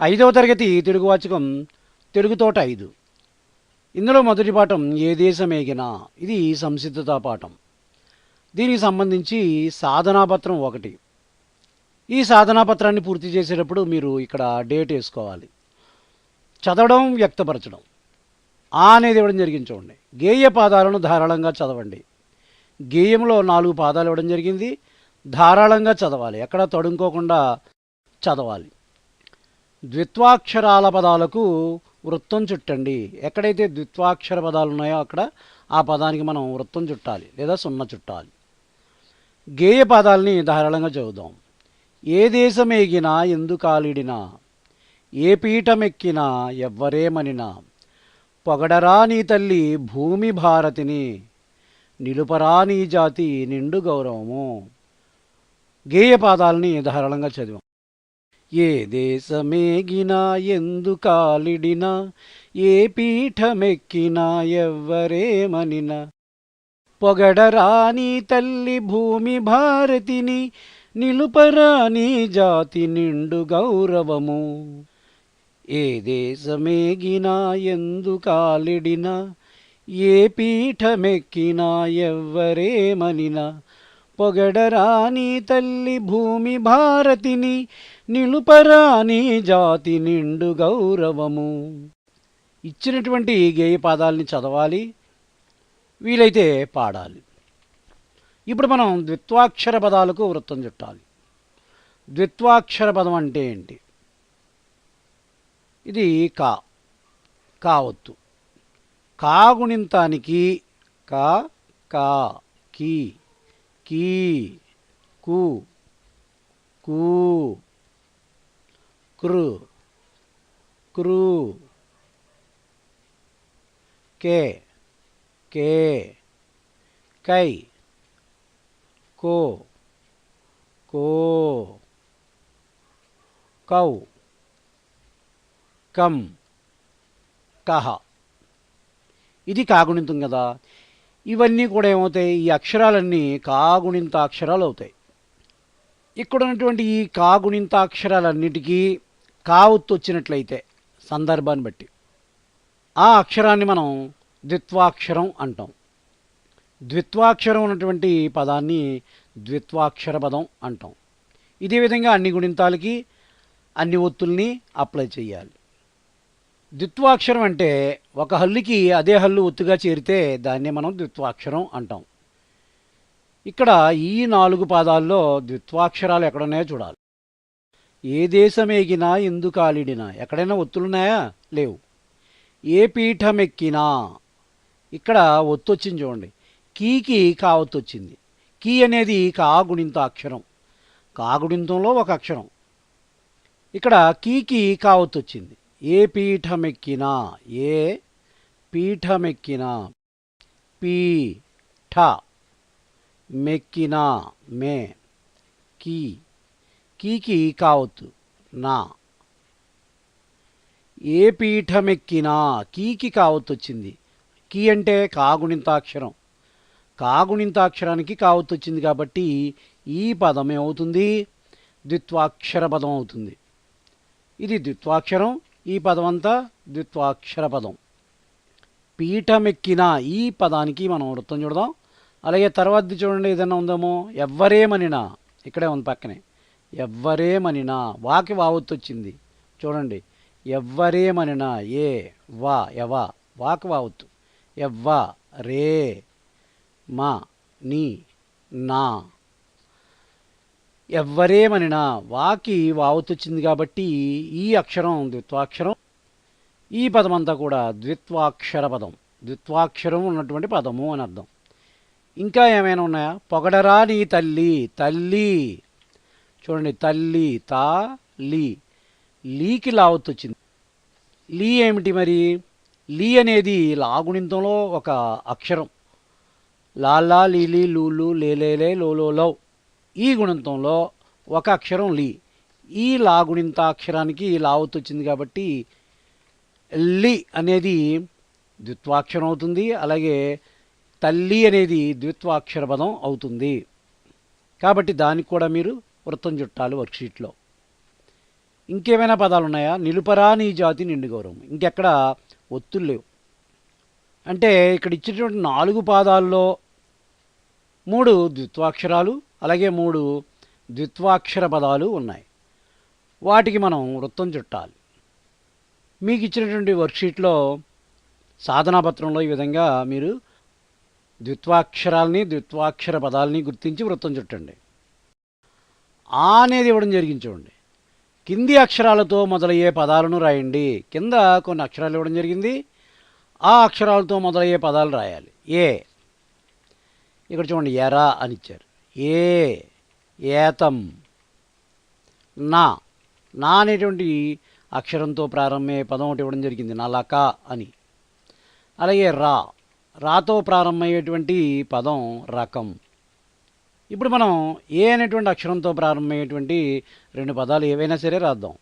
ఐదవ తరగతి తెలుగు వాచకం తెలుగుతోట ఐదు. ఇందులో మొదటి పాఠం ఏ దేశమేగినా. ఇది సంసిద్ధత పాఠం. దీనికి సంబంధించి సాధనాపత్రం ఒకటి. ఈ సాధనాపత్రాన్ని పూర్తి చేసేటప్పుడు మీరు ఇక్కడ డేట్ వేసుకోవాలి. చదవడం వ్యక్తపరచడం. ఆ అనేది ఇవ్వడం జరిగింది చూడండి. గేయ పాదాలను ధారాళంగా చదవండి. గేయంలో నాలుగు పాదాలు ఇవ్వడం జరిగింది. ధారాళంగా చదవాలి. ఎక్కడ తడుముకోకుండా చదవాలి. ద్విత్వాక్షరాల పదాలకు వృత్తం చుట్టండి. ఎక్కడైతే ద్విత్వాక్షర పదాలు ఉన్నాయో అక్కడ ఆ పదానికి మనం వృత్తం చుట్టాలి లేదా సున్న చుట్టాలి. గేయ పదాలని ధారాళంగా చదువుదాం. ఏ దేశమేగినా ఎందుకాలిడినా ఏ పీఠమెక్కినా ఎవ్వరేమనినా పొగడరా నీ తల్లి భూమి భారతిని నిలుపరా నీ జాతి నిండు గౌరవము. గేయ పాదాలని ధారాళంగా చదివాం. ఏ దేశమేగినా ఎందుకాలిడినా ఏ పీఠమెక్కినా ఎవ్వరేమనినా పొగడరాని తల్లి భూమి భారతిని నిలుపరాని జాతి నిండు గౌరవము. ఏ దేశమేగినా ఎందుకాలిడినా ఏ పీఠమెక్కినా ఎవ్వరేమనినా పొగడరాని తల్లి భూమి భారతిని నిలుపరాని జాతి నిండు గౌరవము. ఇచ్చినటువంటి గేయ చదవాలి వీలైతే పాడాలి. ఇప్పుడు మనం ద్విత్వాక్షర పదాలకు వృత్తం చుట్టాలి. ద్విత్వాక్షర పదం అంటే ఏంటి? ఇది కా కావత్తు కాగుణింతానికి కా కా కీ కీ కు కూ కృ కృ కే కే కై కో కో కౌ కం కహ. ఇది కాగుణింతం కదా. ఇవన్నీ కూడా ఏమవుతాయి? ఈ అక్షరాలన్నీ కాగుణింత అక్షరాలు అవుతాయి ఇక్కడ ఉన్నటువంటి ఈ కాగుణింత అక్షరాలన్నిటికీ కావత్తు వచ్చినట్లయితే సందర్భాన్ని బట్టి. ఆ అక్షరాన్ని మనం ద్విత్వాక్షరం అంటాం. ద్విత్వాక్షరం ఉన్నటువంటి పదాన్ని ద్విత్వాక్షర పదం అంటాం. ఇదే విధంగా అన్ని గుణింతాలకి అన్ని ఒత్తుల్ని అప్లై చేయాలి. ద్విత్వాక్షరం అంటే ఒక హల్లుకి అదే హల్లు ఒత్తుగా చేరితే దాన్నే మనం ద్విత్వాక్షరం అంటాం. ఇక్కడ ఈ నాలుగు పాదాల్లో ద్విత్వాక్షరాలు ఎక్కడున్నాయో చూడాలి. ఏ దేశమేగినా ఎందుకాలిడినా ఎక్కడైనా ఒత్తులున్నాయా? లేవు. ఏ పీఠం ఎక్కినా ఇక్కడ ఒత్తు వచ్చింది చూడండి. కీకి కావత్తు వచ్చింది కీ అనేది కాగుణింత అక్షరం కాగుణింతంలో ఒక అక్షరం. ఇక్కడ కీకి కావత్తు వచ్చింది ఏ పీఠమెక్కినా. ఏ పీఠమెక్కినా. పీఠ. మెక్కినా. మే. కీ. కీకి కావద్దు. నా. ఏ పీఠమెక్కినా కీకి కావత్తు వచ్చింది కీ అంటే కాగుణింతాక్షరం. కాగుణింతాక్షరానికి కావత్తు వచ్చింది కాబట్టి ఈ పదం ఏమవుతుంది ద్విత్వాక్షర పదం అవుతుంది. ఇది ద్విత్వాక్షరం ఈ పదం అంతా ద్విత్వాక్షర పదం. పీఠమెక్కిన ఈ పదానికి మనం వృత్తం చూడదాం. అలాగే తర్వాతది చూడండి ఏదైనా ఉందేమో? ఎవ్వరేమనినా. ఇక్కడే ఉంది పక్కనే. ఎవ్వరేమనినా వాకి వావత్తు వచ్చింది చూడండి ఎవ్వరేమనినా ఏ వా ఎవ వాకి వావత్తు. ఎవ్వ రే మా నీ నా. ఎవ్వరేమనినా వాకి వావొత్తొచ్చింది కాబట్టి ఈ అక్షరం ద్విత్వాక్షరం ఈ పదం అంతా కూడా ద్విత్వాక్షర పదం. ద్విత్వాక్షరం ఉన్నటువంటి పదము అని అర్థం. ఇంకా ఏమైనా ఉన్నాయా? పొగడరా నీ తల్లి తల్లి. చూడండి తల్లి తా లీ. లీకి లావత్తు వచ్చింది. లీ ఏమిటి మరి? లీ అనేది లాగుణింతంలో ఒక అక్షరం. లాలా లీలీ లూలు లేలేలే లోలో ఈ గుణింతంలో ఒక అక్షరం లీ. ఈ లాగుణింత అక్షరానికి లావత్తు వచ్చింది కాబట్టి లి అనేది ద్విత్వాక్షరం అవుతుంది అలాగే తల్లి అనేది ద్విత్వాక్షర పదం అవుతుంది. కాబట్టి దానికి కూడా మీరు వృత్తం చుట్టాలి వర్క్షీట్లో. ఇంకేమైనా పదాలు ఉన్నాయా నిలుపరా నీ జాతి నిండు గౌరవం. ఇంకెక్కడ ఒత్తులు లేవు. అంటే ఇక్కడ ఇచ్చినటువంటి నాలుగు పాదాల్లో మూడు ద్విత్వాక్షరాలు అలాగే మూడు ద్విత్వాక్షర పదాలు ఉన్నాయి. వాటికి మనం వృత్తం చుట్టాలి. మీకు ఇచ్చినటువంటి వర్క్షీట్లో సాధనా పత్రంలో ఈ విధంగా మీరు ద్విత్వాక్షరాలని ద్విత్వాక్షర పదాలని గుర్తించి వృత్తం చుట్టండి. ఆ అనేది ఇవ్వడం జరిగింది చూడండి. కింది అక్షరాలతో మొదలయ్యే పదాలను రాయండి. కింద కొన్ని అక్షరాలు ఇవ్వడం జరిగింది. ఆ అక్షరాలతో మొదలయ్యే పదాలు రాయాలి. ఏ. ఇక్కడ చూడండి ఎరా అని ఇచ్చారు. ఏ ఏతం నా. నా అనేటువంటి అక్షరంతో ప్రారంభమయ్యే పదం ఒకటి ఇవ్వడం జరిగింది. నలక అని. అలాగే రా. రాతో ప్రారంభమయ్యేటువంటి పదం రకం. ఇప్పుడు మనం ఏ అనేటువంటి అక్షరంతో ప్రారంభమయ్యేటువంటి రెండు పదాలు ఏవైనా సరే రాద్దాం.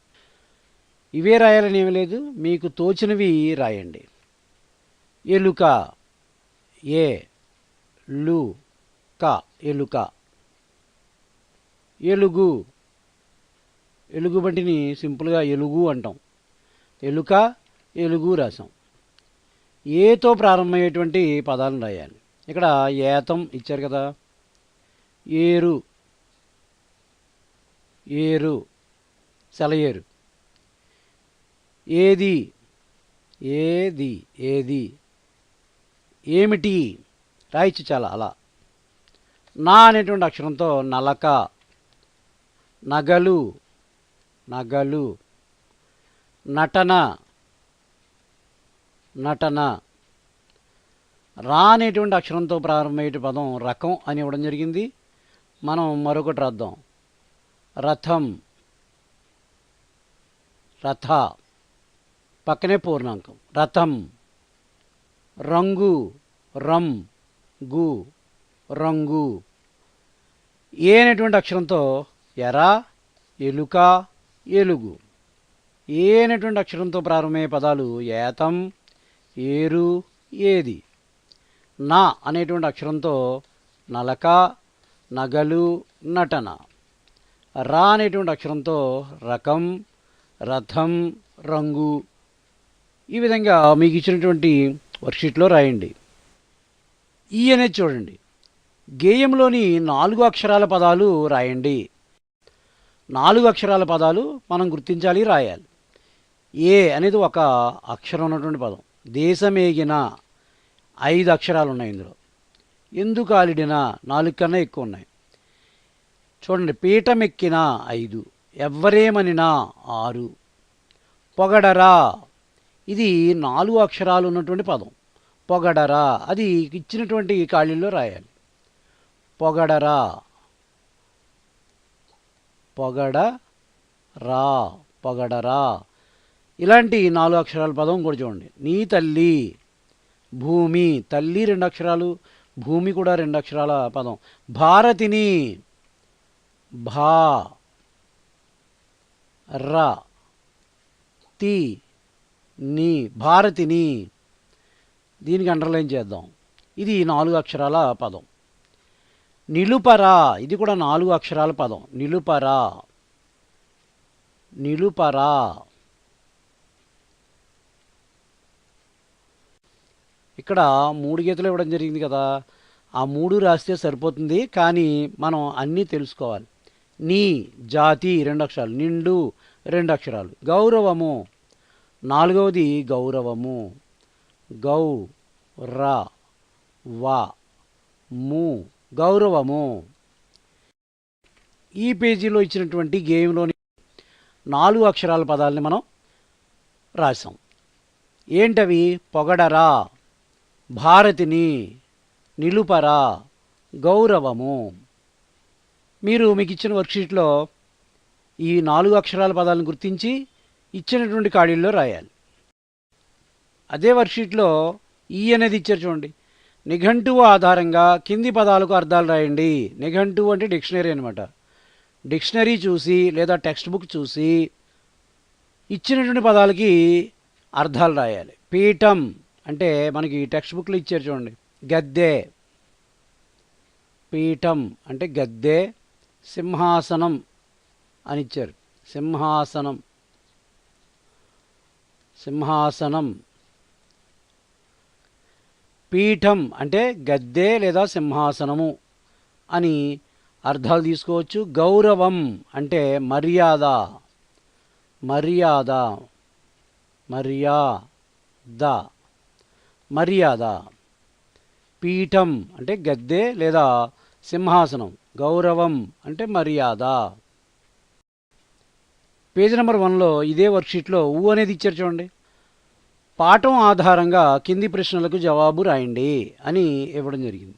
ఇవే రాయాలని ఏమీ లేదు మీకు తోచినవి రాయండి. ఎలుక ఏ లు క ఎలుక. ఎలుగు ఎలుగు వంటిని సింపుల్గా ఎలుగు అంటాం. ఎలుక ఎలుగు రాసాం. ఏతో ప్రారంభమయ్యేటువంటి పదాలను రాయాలి. ఇక్కడ ఏతం ఇచ్చారు కదా ఏరు. ఏరు. సెలయేరు ఏది? ఏది? ఏది? ఏమిటి? రాయచ్చు చాలా అలా. నా అనేటువంటి అక్షరంతో నలక నగలు నగలు నటన నటన. రా అనేటువంటి అక్షరంతో ప్రారంభమయ్యే పదం రకం అని ఇవ్వడం జరిగింది. మనం మరొకటి రాద్దాం. రథం. రథ. పక్కనే పూర్ణాంకం. రథం. రంగు. రం. గు. రంగు. ఏ అనేటువంటి అక్షరంతో? ఎర. ఎలుక. ఎలుగు. ఏ అనేటువంటి అక్షరంతో ప్రారంభమయ్యే పదాలు? ఏతం. ఏరు. ఏది. నా అనేటువంటి అక్షరంతో నలక. నగలు నటన. రా అనేటువంటి అక్షరంతో రకం రథం రంగు ఈ విధంగా మీకు ఇచ్చినటువంటి వర్క్షీట్లో రాయండి. ఈ అనేది చూడండి. గేయంలోని నాలుగు అక్షరాల పదాలు రాయండి. నాలుగు అక్షరాల పదాలు మనం గుర్తించాలి రాయాలి. ఏ అనేది ఒక అక్షరం ఉన్నటువంటి పదం. దేశమేగిన ఐదు అక్షరాలు ఉన్నాయి ఇందులో. ఎందుకు ఆలిడినా? నాలుగు కన్నా ఎక్కువ ఉన్నాయి. చూడండి పీఠమెక్కిన ఐదు ఎవ్వరేమనినా ఆరు. పొగడరా? ఇది నాలుగు అక్షరాలు ఉన్నటువంటి పదం. పొగడరా? అది ఇచ్చినటువంటి ఖాళీల్లో రాయాలి. పొగడరా? పొగడ రా పొగడరా? ఇలాంటి నాలుగు అక్షరాల పదం కూడా చూడండి. నీ తల్లి భూమి తల్లి రెండు అక్షరాలు భూమి కూడా రెండు అక్షరాల పదం. భారతిని భా ర తి ని భారతిని. దీనికి అండర్లైన్ చేద్దాం. ఇది నాలుగు అక్షరాల పదం. నిలుపరా ఇది కూడా నాలుగు అక్షరాల పదం. నిలుపరా. నిలుపరా. ఇక్కడ మూడు గీతలు ఇవ్వడం జరిగింది కదా. ఆ మూడు రాస్తే సరిపోతుంది కానీ మనం అన్నీ తెలుసుకోవాలి. నీ జాతి రెండు అక్షరాలు నిండు రెండు అక్షరాలు. గౌరవము. నాలుగవది గౌరవము. గౌ ర వా ము. గౌరవము. ఈ పేజీలో ఇచ్చినటువంటి గేమ్లోని నాలుగు అక్షరాల పదాలని మనం రాసాం ఏంటవి? పొగడరా. భారతిని నిలుపరా గౌరవము. మీరు మీకు ఇచ్చిన వర్క్షీట్లో ఈ నాలుగు అక్షరాల పదాలను గుర్తించి ఇచ్చినటువంటి ఖాళీల్లో రాయాలి. అదే వర్క్షీట్లో ఈ అనేది ఇచ్చారు చూడండి. నిఘంటువు ఆధారంగా కింది పదాలకు అర్థాలు రాయండి. నిఘంటువు అంటే డిక్షనరీ అనమాట డిక్షనరీ చూసి లేదా టెక్స్ట్ బుక్ చూసి ఇచ్చినటువంటి పదాలకి అర్థాలు రాయాలి. పీఠం. అంటే మనకి టెక్స్ట్ బుక్లో ఇచ్చారు చూడండి. గద్దె పీఠం అంటే గద్దె సింహాసనం అని ఇచ్చారు. సింహాసనం సింహాసనం పీఠం అంటే గద్దె లేదా సింహాసనము అని అర్థాలు తీసుకోవచ్చు. గౌరవం అంటే మర్యాద మర్యాద మర్యాద. మర్యాద. పీఠం అంటే గద్దె లేదా సింహాసనం. గౌరవం అంటే మర్యాద. పేజీ నెంబర్ వన్లో ఇదే వర్క్షీట్లో ఊ అనేది ఇచ్చారు చూడండి. పాఠం ఆధారంగా కింది ప్రశ్నలకు జవాబు రాయండి అని ఇవ్వడం జరిగింది.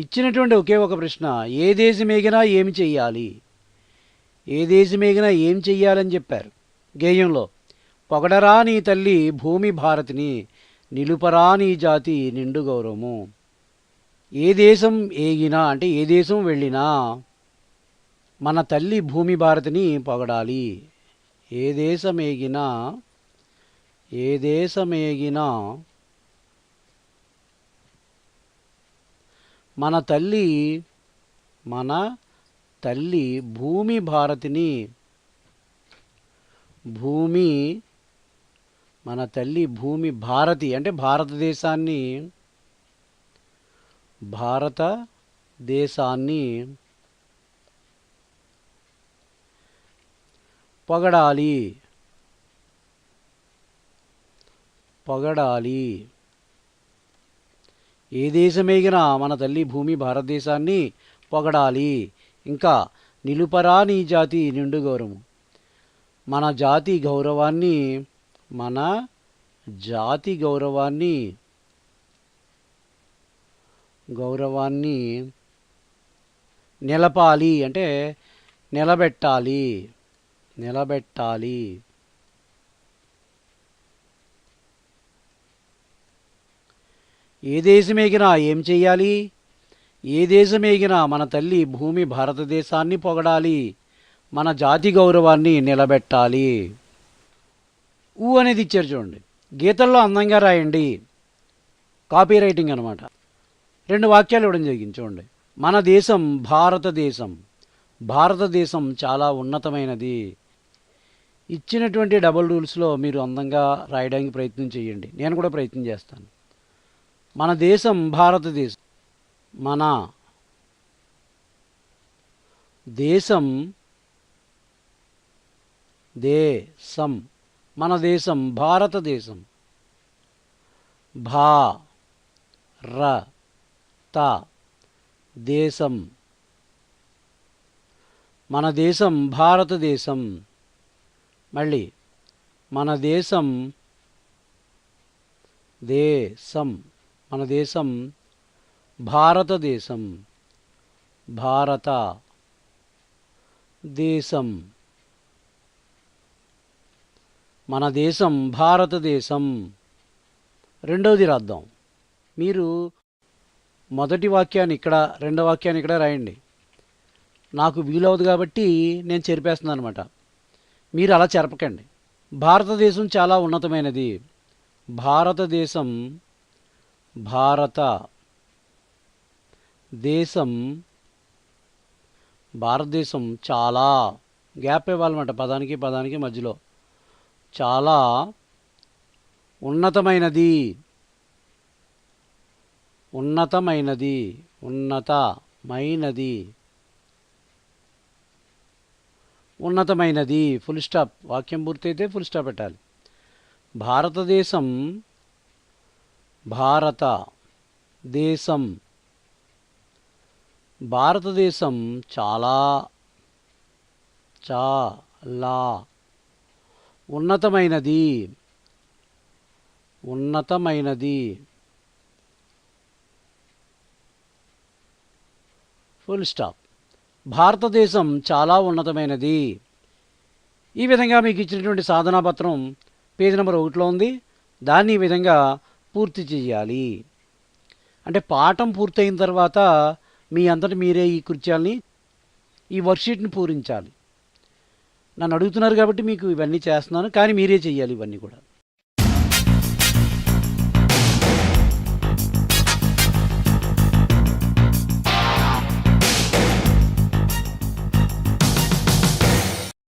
ఇచ్చినటువంటి ఒకే ఒక ప్రశ్న ఏ దేశమేగినా ఏమి చెయ్యాలి? ఏ దేశమేగినా ఏం చెయ్యాలని చెప్పారు. గేయంలో పొగడరా నీ తల్లి భూమి భారతిని నిలుపరా నీ జాతి నిండు గౌరవము. ఏ దేశం ఏగినా అంటే ఏ దేశం వెళ్ళినా మన తల్లి భూమి భారతిని పొగడాలి. ఏ దేశం ఏగినా ఏ దేశం ఏగినా మన తల్లి మన తల్లి భూమి భారతిని భూమి మన తల్లి భూమి భారతి అంటే భారతదేశాన్ని భారతదేశాన్ని పొగడాలి. పొగడాలి. ఏ దేశమేగినా మన తల్లి భూమి భారతదేశాన్ని పొగడాలి. ఇంకా నిలుపరా నీ జాతి నిండు గౌరవం. మన జాతి గౌరవాన్ని మన జాతి గౌరవాన్ని గౌరవాన్ని నిలపాలి అంటే నిలబెట్టాలి నిలబెట్టాలి. ఏ దేశమేగినా ఏం చెయ్యాలి? ఏ దేశమేగినా మన తల్లి భూమి భారతదేశాన్ని పొగడాలి మన జాతి గౌరవాన్ని నిలబెట్టాలి. ఊ అనేది ఇచ్చారు చూడండి. గీతల్లో అందంగా రాయండి. కాపీ రైటింగ్ అనమాట రెండు వాక్యాలు ఇవ్వడం జరిగింది చూడండి. మన దేశం భారతదేశం. భారతదేశం చాలా ఉన్నతమైనది. ఇచ్చినటువంటి డబుల్ రూల్స్లో మీరు అందంగా రాయడానికి ప్రయత్నం చేయండి. నేను కూడా ప్రయత్నం చేస్తాను. మన దేశం భారతదేశం. మన దేశం దేశం. మన దేశం భారతదేశం. భా ర త దేశం. మన దేశం భారతదేశం. మళ్ళీ మన దేశం దేశం. మన దేశం భారతదేశం. భారత దేశం. మన దేశం భారతదేశం. రెండవది రాద్దాం. మీరు మొదటి వాక్యాన్ని ఇక్కడ రెండో వాక్యాన్ని ఇక్కడ రాయండి. నాకు వీలవదు కాబట్టి నేను చెరిపేస్తున్నాను అనమాట మీరు అలా చెరపకండి. భారతదేశం చాలా ఉన్నతమైనది. భారతదేశం భారత. దేశం భారతదేశం చాలా. గ్యాప్ ఇవ్వాలన్నమాట. పదానికి పదానికి మధ్యలో. చాలా ఉన్నతమైనది. ఉన్నతమైనది. ఉన్నతమైనది. ఉన్నతమైనది. ఫుల్ స్టాప్ వాక్యం పూర్తయితే ఫుల్ స్టాప్ పెట్టాలి. భారతదేశం భారత దేశం. భారతదేశం చాలా చాలా ఉన్నతమైనది. ఉన్నతమైనది. ఫుల్ స్టాప్ భారతదేశం చాలా ఉన్నతమైనది. ఈ విధంగా మీకు ఇచ్చినటువంటి సాధనా పత్రం పేజీ నెంబర్ ఒకటిలో ఉంది. దాన్ని ఈ విధంగా పూర్తి చేయాలి. అంటే పాఠం పూర్తయిన తర్వాత మీ అంతటి మీరే ఈ కృత్యాల్ని ఈ వర్క్షీట్ని పూరించాలి. నన్ను అడుగుతున్నారు కాబట్టి మీకు ఇవన్నీ చేస్తున్నాను కానీ మీరే చేయాలి ఇవన్నీ కూడా.